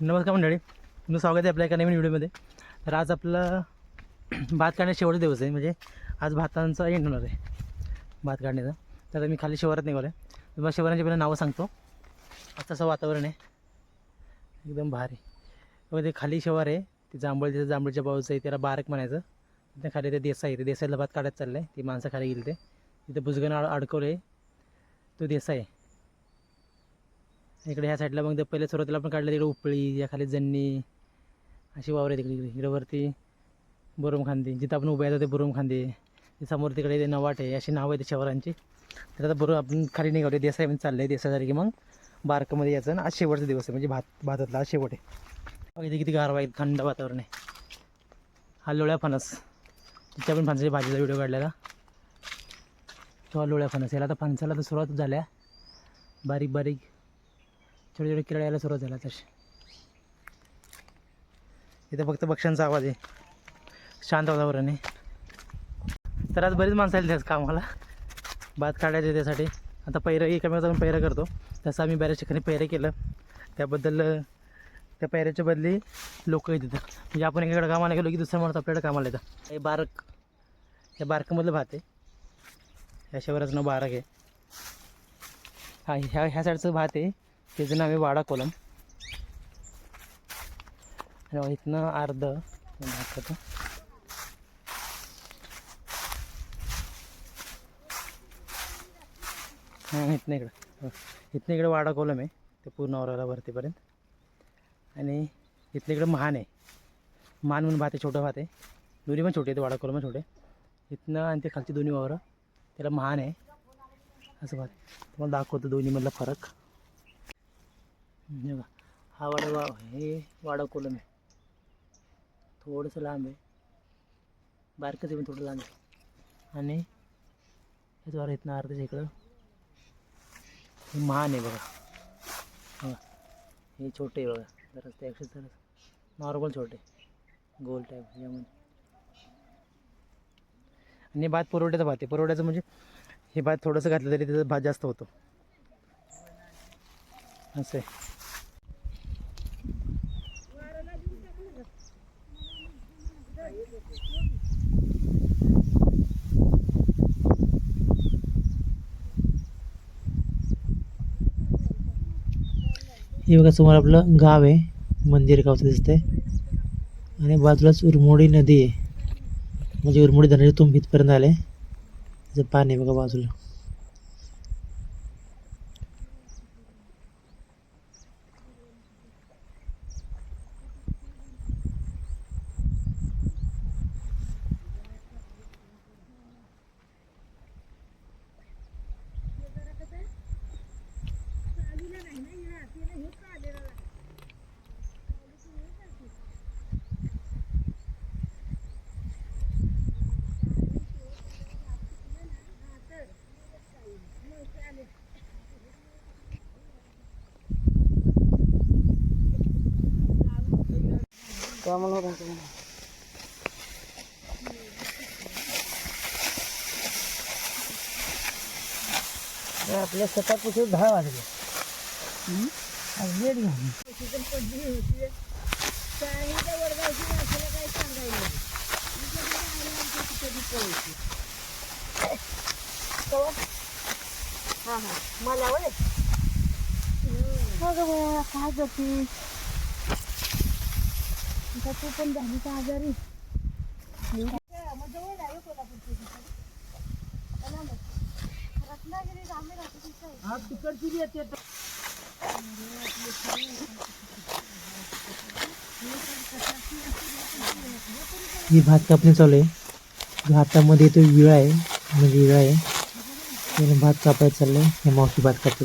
नमस्कार मंडळी मी स्वागत आहे आपल्या एका नवीन व्हिडिओमध्ये. तर आज आपला भात काढण्याचा शेवटचा दिवस आहे म्हणजे आज भातांचा एंड होणार आहे भात काढण्याचा. तर आता मी खाली शिवारात निघालो आहे तुम्हाला शिवारांची पहिलं नावं सांगतो. आज तसं वातावरण आहे. एकदम भारी. मग ते खाली शिवार आहे ते जांभळ तिथं जांभळीच्या बाजूचं आहे त्याला बारक म्हणायचं. तिथे खाली ते देसाई आहे ते देसाईला भात काढत चाललं आहे ती माणसं खाली गेली ते. तिथं भुजगण अड अडकवलं आहे तो देसाई आहे. इकडे ह्या साईडला मग ते पहिल्या सुरुवातीला आपण काढलं तिकडे उपळी या खाली जन्नी अशी वावर आहे तिकडे इकडे इकडे वरती बुरुम खांदे. जिथं आपण उभे आहे ते बुरुम खांदे. समोर तिकडे ते नवाट आहे अशी नावं आहे त्या शहरांची. तर आता बरोबर आपण खाली निघालो म्हणजे चाललं आहे देसासारखी मग बारकामध्ये यायचं आणि आज शेवटचा दिवस आहे म्हणजे भात भातातला आज शेवट आहे. इथे किती गारवा आहे थंड वातावरण आहे. हा लोळ्या फणस. तिथे आपण फणसाच्या भाजीचा व्हिडिओ काढलेला. तो हा लोळ्या फणस याला आता फणसाला तर सुरुवात झाल्या. बारीक बारीक. छोटे छोटे किराळ यायला सुरुवात झाला तसे इथं फक्त पक्ष्यांचा आवाज आहे. शांत वातावरण आहे. तर आज बरीच माणसं आली त्याच कामाला. भात काढायचे त्यासाठी. आता पैरं एकमेकाचा आपण पैरं करतो. तसं आम्ही बऱ्याच ठिकाणी पैरं केलं. त्याबद्दल त्या पैऱ्याच्या बदली लोक येत तिथं म्हणजे आपण एकीकडे कामाला गेलो की दुसऱ्या माणूस आपल्याकडे कामाला येतं. हे बारक या बारकमधलं भात आहे. ह्या शिवाराचं नाव बारक आहे. हा ह्या ह्या साईडचं भात आहे. त्याचं नाव आहे वाडा कोलम. आणि इथनं अर्ध दाखवतो. हां इथनं इकडं. हो. इथनं इकडं वाडा कोलम आहे. ते पूर्ण औराला वरतीपर्यंत. आणि इथनं इकडं महान आहे. मान म्हणून भात आहे छोटं भात आहे. दोन्ही पण छोटे आहेत वाडा कोलम छोटे इथनं आणि ते खालची दोन्ही वावरं त्याला महान आहे. असं भात तुम्हाला दाखवतो दोन्हीमधला फरक. बघा हा वाडा वा हे वाडा कोलम आहे थोडंसं लांब आहे. बारकंच आहे पण थोडं लांब आहे. आणि हे द्वारा इथनं अर्ध्याच्या इकडं. हे महान आहे बघा. बघा हे छोटे आहे बघा. जरा त्यापेक्षा जरा नॉर्मल छोटे. गोल टाईप यामध्ये. आणि भात पुरवठ्याचा भात आहे. पुरवठ्याचं म्हणजे हे भात थोडंसं घातलं तरी त्याचा भात जास्त होतो. असं आहे. हे बघा समोर आपलं गाव आहे. मंदिर गावचं दिसतंय. आणि बाजूलाच उरमोडी नदी आहे. म्हणजे उरमोडी धरणाचे तुंब इथपर्यंत आले त्याचं पाणी आहे बघा बाजूला. आपल्या स्वतःपासून दहा वाजले. वेळ घालून मला वय काय करते आता तू पण झाली का आजारी तिकडची येते. ही भात कापणी चालू आहे. भातामध्ये तो विळा आहे. म्हणजे विळा आहे. त्याने भात कापायचं चाललंय. हे मावशी भात कापते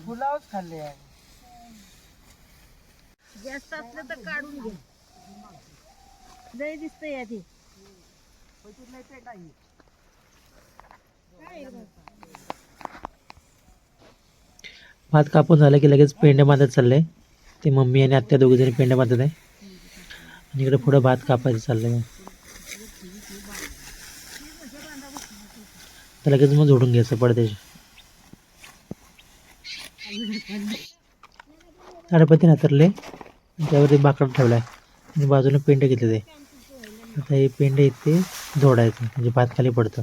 फुलावच खाल्ले जास्त असलं तर काढून घे. लय दिसतंय आधी? भात कापून झालं की लगेच पेंड्या बांधत चाललंय. ते मम्मी आणि आत्या दोघी जणी पेंड्या बांधत आहे. आणि इकडे पुढं भात कापायचं चाललंय. तर लगेच मग जोडून घ्यायचं पडद्याचे ताडपती नातरले. त्यावरती बाकड ठेवलाय. आणि बाजूला पेंड घेतले ते आता हे पेंड इथे जोडायचं. म्हणजे भात खाली पडतं.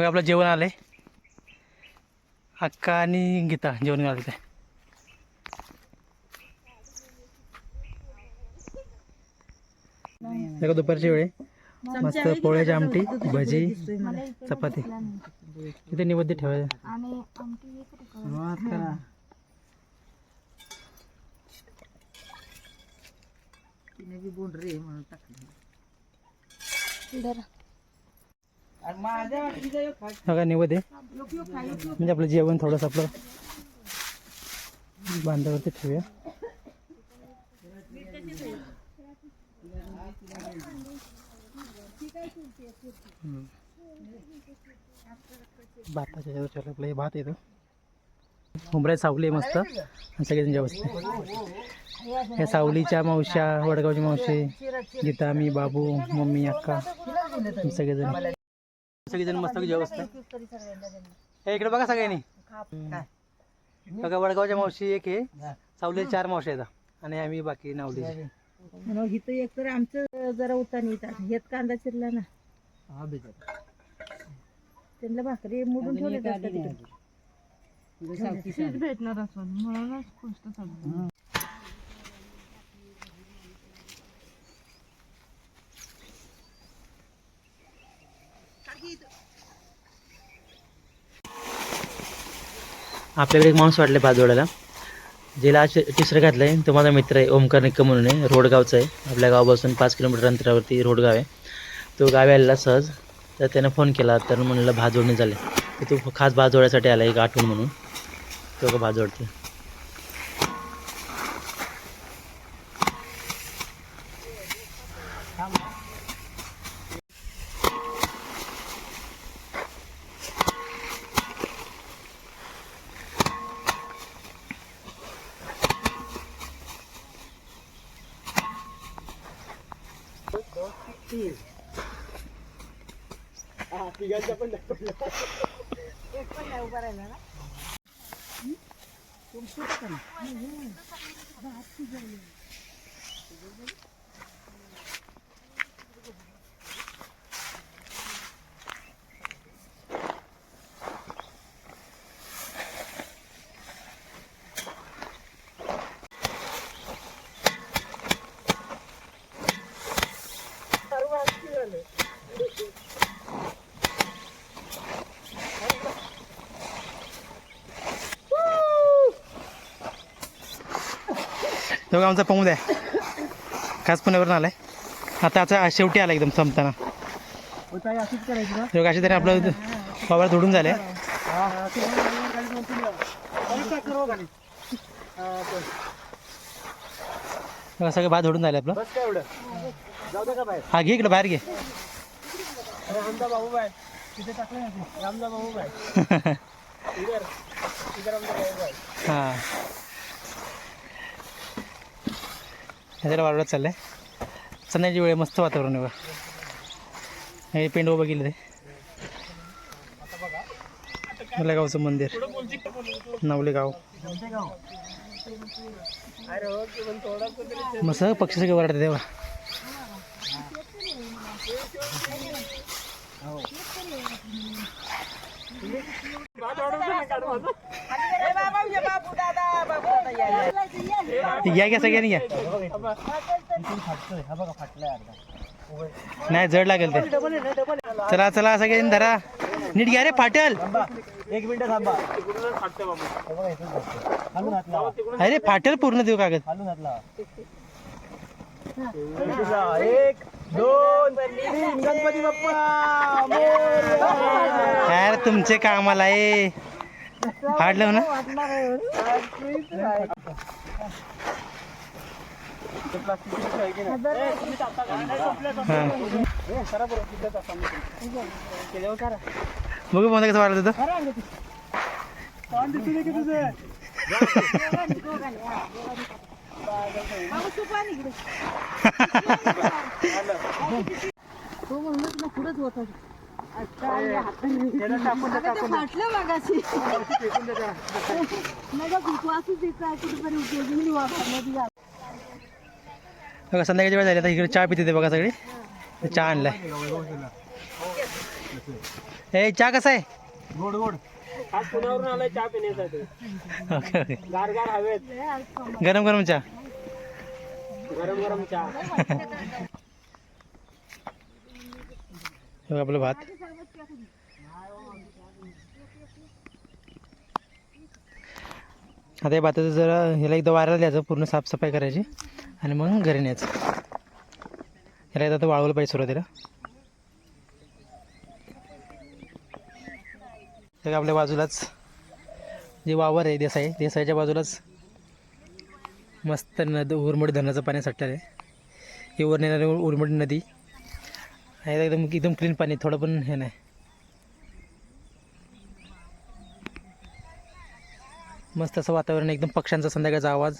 बघा आपलं जेवण आलंय. अक्का आणि गीता जेवण घालत आहे बघा दुपारची वेळ आहे. मस्त पोळ्याची आमटी भजी चपाती. इथे निवेद्य ठेवायचं बघा निवेद्य म्हणजे आपलं जेवण थोडंसं आपलं बांधावरती ठेवूया. भाताच्या ह्याच्यावर आपलं हे भात येतो उमराय सावली आहे मस्त. आणि सगळेजण जेवस्त या सावलीच्या मावश्या वडगावची मावशी गीता मी बाबू मम्मी अक्का सगळेजण. सगळेजण मस्त जेवस्त हे इकडे बघा सगळ्यांनी. बघा वडगावच्या मावशी एक आहे. सावली चार मावशी आहेत. आणि आम्ही बाकी नावली. इथं एक तर आमचं जरा उतानी येतात हेच कांदा चिरला ना. त्यांना भाकरी मोडून ठेवले भेटणार असून म्हणूनच गोष्ट आपल्याकडे एक माणूस वाटले भात ज्याला आज तिसरं घातलं आहे तो माझा मित्र आहे ओमकार निक्क म्हणून आहे रोडगावचा आहे. आपल्या गावापासून पाच किलोमीटर अंतरावरती रोडगाव आहे. तो गावी आलेला सहज तर त्यानं फोन केला तर म्हणलं भाजोडणी झाले. तर तो खास भाजोड्यासाठी आला एक आठवण म्हणून. तो का Ini. Ah, tiga jam pun dah pernah. Ya, pun dah ubaran lah. Kamu suka kan? Iya. Dah hati jalan. तेव्हा आमचा पमूद आहे खास पुण्यावरून आलाय. आता आता शेवटी आला एकदम संपताना. तेव्हा अशी तरी आपलं बाबा धुडून झाले. सगळं भात धुडून झाले आपलं. हा घे इकडं बाहेर घे. हा. ह्याच्याला वाढवत चाललंय. संध्याची वेळ मस्त वातावरण आहे बघा. हे पेंड उभं केलं ते. गावचं मंदिर. नवले गाव मस्त पक्षी सगळे वरडते तेव्हा. या. घ्या सगळ्यांनी घ्या. नाही जड लागेल ते. चला चला सगळ्यांनी धरा. नीट घ्या रे फाटल. एक मिनिट थांबा. अरे फाटल पूर्ण देऊ कागद. एक दोन तीन. गणपती बाप्पा. यार तुमचे कामाला आहे. फाडलं ना. बघू कोणता कसं वाटलं होतं तो म्हणूनच ना पुढेच होत फाटलं मागाशी नाही का उपवासच येत आहे कुठेतरी उपयोगी नाही वापरण्याची जात. बघा संध्याकाळची वेळ झाली आता इकडे चहा पिते ते बघा सगळे. चहा आणलाय. ए चहा कसा आहे? गोड गोड. आज पुण्यावरून आलाय चहा पिण्यासाठी. Okay okay. गार गार हवेत. गरम गरम चहा. गरम गरम चहा. हे बघा आपलं भात. आता या भाताचं जरा ह्याला एकदा वारायला द्यायचं पूर्ण साफसफाई करायची. आणि मग घरी न्यायचं. याला येतात तर वाळवलं पाहिजे सुरुवातीला. तर आपल्या बाजूलाच जे वावर आहे देसाई देसाईच्या बाजूलाच मस्त नद उरमडी धरणाचं पाणी साठलेलं आहे. हे वर नेणारी उरमडी नदी. आहे एकदम एकदम क्लीन पाणी थोडं पण हे नाही. मस्त असं वातावरण एकदम पक्ष्यांचा संध्याकाळचा आवाज.